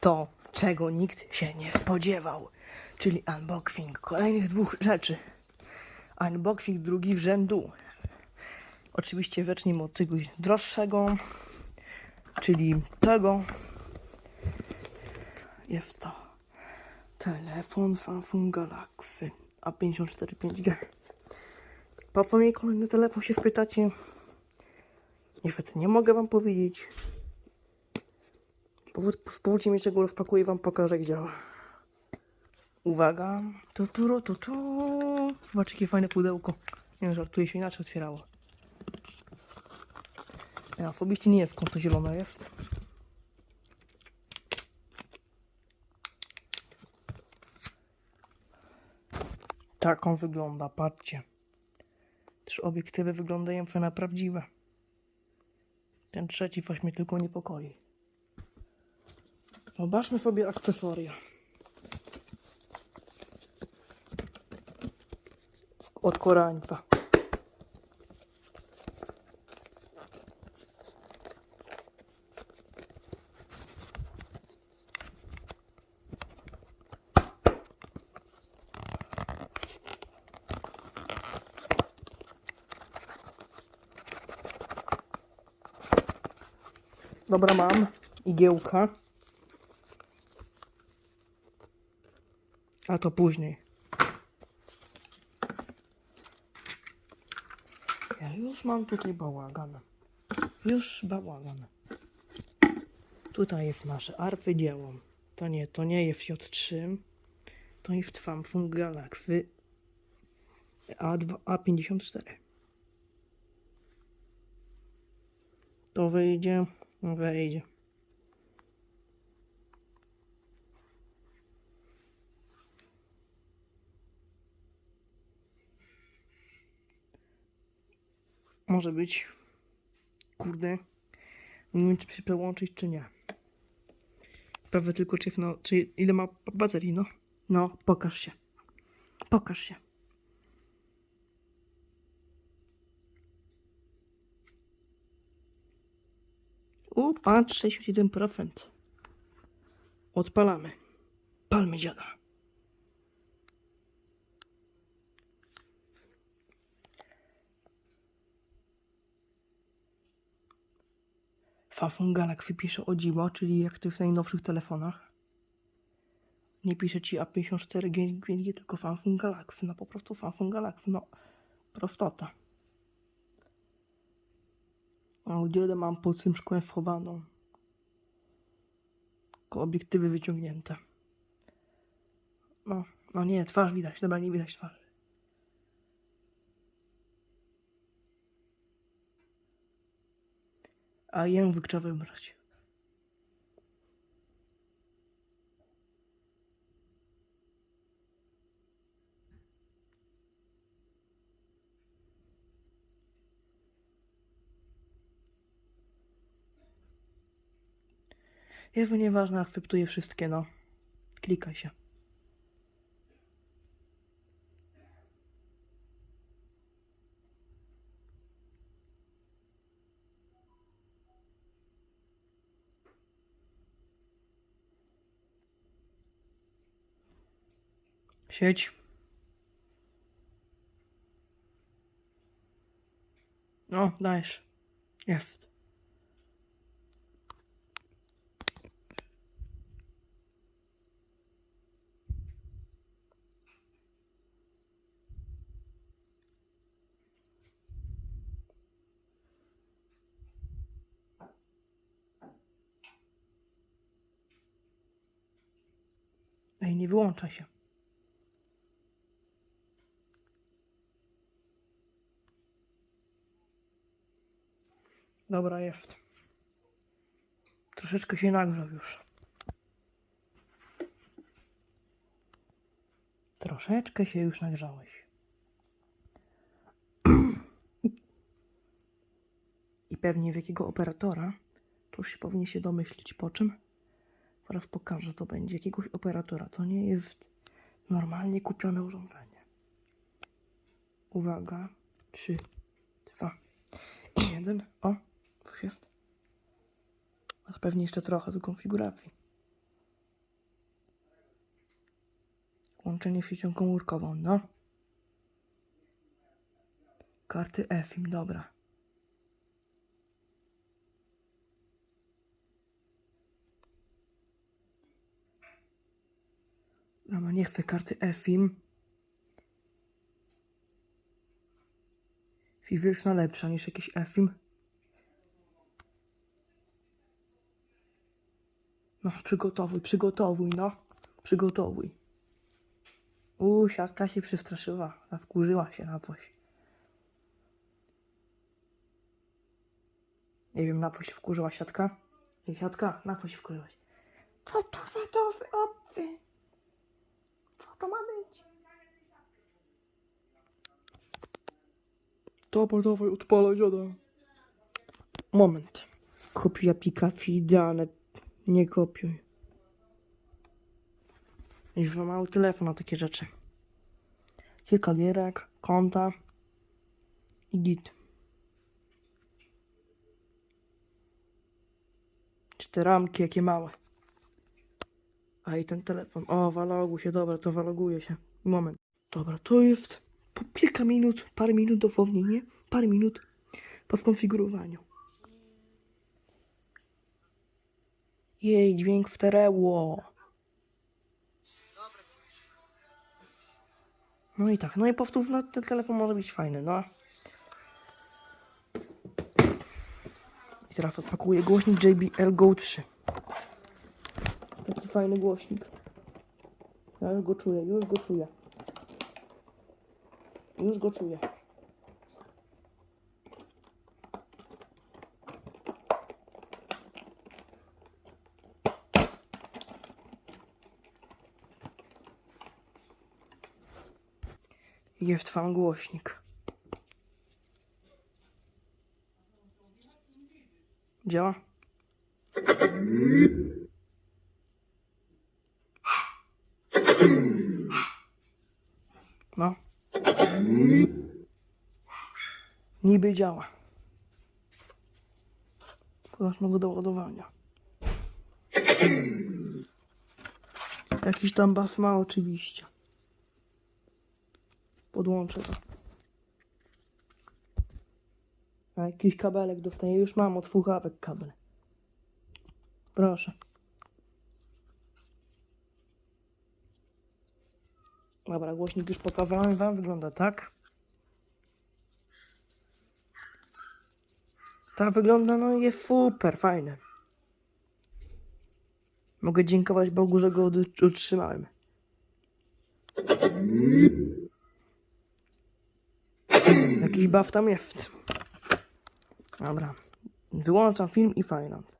to, czego nikt się nie spodziewał, czyli unboxing kolejnych dwóch rzeczy. Unboxing drugi w rzędu. Oczywiście od czegoś droższego, czyli tego. Jest to telefon Samsung Galaxy A54 5G. Po co mi kolejny telefon się wpytacie? Niestety nie mogę wam powiedzieć. Powódźcie mi czego rozpakuję wam pokażę jak działa. Uwaga. Tu, tu, tu, tu. Zobaczcie jakie fajne pudełko. Nie żartuję się inaczej otwierało. Ja osobiście nie jest skąd to zielone jest. Tak on wygląda, patrzcie. Też obiektywy wyglądają na prawdziwe. Ten trzeci coś mnie tylko niepokoi. Zobaczmy sobie akcesoria. Od korańca. Dobra, mam igiełka. A to później. Ja już mam tutaj bałagan. Już bałagan. Tutaj jest nasze arcydzieło. To nie, to nie jest J3. To jest Samsung Galaxy A2, A54. To wyjdzie, no Może być. Kurde. Nie wiem, czy się przełączyć, czy nie. Sprawdzę tylko, czy, no, czy ile ma baterii, no. No, pokaż się. Pokaż się. U, patrz, 61%. Odpalamy. Palmy dziada. Samsung Galaxy pisze o dziwo, czyli jak to w najnowszych telefonach. Nie pisze ci A54 GNG, tylko Samsung Galaxy. No po prostu Samsung Galaxy. No, prostota. Audiodę mam pod tym szkłem schowaną. Tylko obiektywy wyciągnięte. No, no nie, twarz widać. Dobra, nie widać twarzy. A język trzeba wybrać. Jezu, nieważne, akceptuję wszystkie, no. Klikaj się. Sieć. No, dajesz. Jest. Ej, nie wyłącza się. Dobra, jest. Troszeczkę się nagrzał już. Troszeczkę się już nagrzałeś. I pewnie w jakiego operatora, to już się powinien się domyślić po czym. Zaraz pokażę, to będzie jakiegoś operatora. To nie jest normalnie kupione urządzenie. Uwaga. Trzy, dwa, jeden. O, jest. A pewnie jeszcze trochę do konfiguracji. Łączenie siecią komórkową, no. Karty EFIM, dobra. Dobra, nie chcę karty EFIM. Fizyczna lepsza niż jakiś EFIM. No, przygotowuj, przygotowuj, no. Przygotowuj. Uuu, siatka się przestraszyła. Wkurzyła się na coś. Nie wiem, na co się wkurzyła siatka. Ej, siatka, na co się wkurzyłaś? Co to za nowy obcy? Co to ma być? Dobra, dawaj, odpalaj dziada. Moment. Kopiuj aplikacji idealne. Nie kopiuj. Już mały telefon na takie rzeczy. Kilka gierek, konta i git. Cztery ramki, jakie małe. A i ten telefon. O, walogu się, dobra, to waloguje się. Moment. Dobra, to jest po kilka minut, parę minut dosłownie, nie? Parę minut po skonfigurowaniu. Jej, dźwięk w stereo. No i tak, no i powtórz, no ten telefon może być fajny, no. I teraz odpakuję głośnik JBL Go 3. Taki fajny głośnik. Ja już go czuję, już go czuję. Już go czuję. Jest fan głośnik. Działa? No. Niby działa. Podasz go do ładowania. Jakiś tam bas ma oczywiście. Podłączę to. A jakiś kabelek dostaję. Już mam od słuchawek kabel. Proszę. Dobra, głośnik już pokazałem wam. Wygląda tak. Tak wygląda, no jest super, fajne. Mogę dziękować Bogu, że go utrzymałem. Jakiś baw tam jest. Dobra. Wyłączam film i finance.